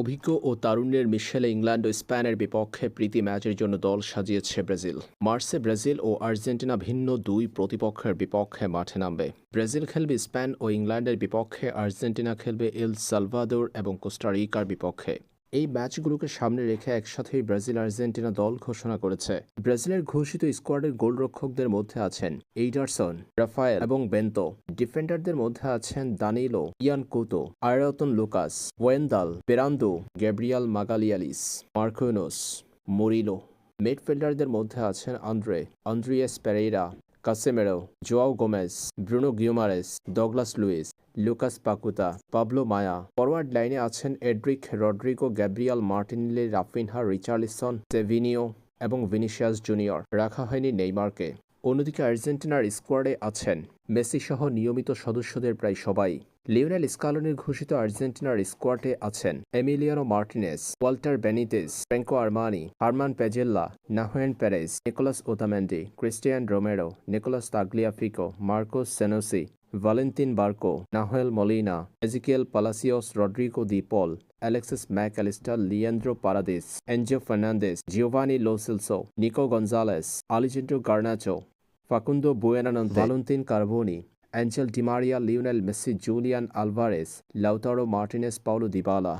অভিজ্ঞ ও তারুণ্যের মিশেলে ইংল্যান্ড ও স্পেনের বিপক্ষে প্রীতি ম্যাচের জন্য দল সাজিয়েছে ব্রাজিল। মার্সে ব্রাজিল ও আর্জেন্টিনা ভিন্ন দুই প্রতিপক্ষের বিপক্ষে মাঠে নামবে। ব্রাজিল খেলবে স্পেন ও ইংল্যান্ডের বিপক্ষে, আর্জেন্টিনা খেলবে এল সালভাদোর এবং কোস্টারিকার বিপক্ষে। এই ম্যাচগুলোকে সামনে রেখে একসাথেই ব্রাজিল আর্জেন্টিনা দল ঘোষণা করেছে। ব্রাজিলের ঘোষিত স্কোয়াডের গোলরক্ষকদের মধ্যে আছেন এইডারসন, রাফায়েল এবং বেন্তো। ডিফেন্ডারদের মধ্যে আছেন দানিলো ইয়ান কোতো আয়রতন লুকাস, ওয়েন্দাল, পেরান্দো, গ্যাব্রিয়াল মাগালিয়ালিস মার্কোনোস মরিলো। মিডফিল্ডারদের মধ্যে আছেন Andre, Andreas Pereira, Casemiro, Joao Gomes, Bruno Guimaraes Douglas Luiz Lucas Paqueta, Pablo Maia. Forward লাইনে আছেন Endrick Rodrygo, Gabriel Martinelli, Raphinha, Richarlison, Savinho এবং ভিনিসিয়াস জুনিয়র। রাখা হয়নি নেইমারকে। অন্যদিকে আর্জেন্টিনার স্কোয়াডে আছেন মেসি সহ নিয়মিত সদস্যদের প্রায় সবাই। লিওনেল স্কালনের ঘোষিত আর্জেন্টিনার স্কোয়াডে আছেন Emiliano Martinez, Walter Benitez, Franco Armani, German Pezzella, Nahuel Perez Nicolas Otamendi, Cristian Romero, Nicolas Tagliafico Marcos Senesi Valentin Barco Nahuel Molina Ezequiel Palacios Rodrigo De Paul Alexis Mac Allister Leandro Paredes Enzo Fernandez Giovani Lo Celso Nico Gonzalez Alejandro Garnacho Facundo Buonanotte Valentin Carboni Angel Di Maria Lionel Messi Julian Alvarez Lautaro Martinez Paulo Dybala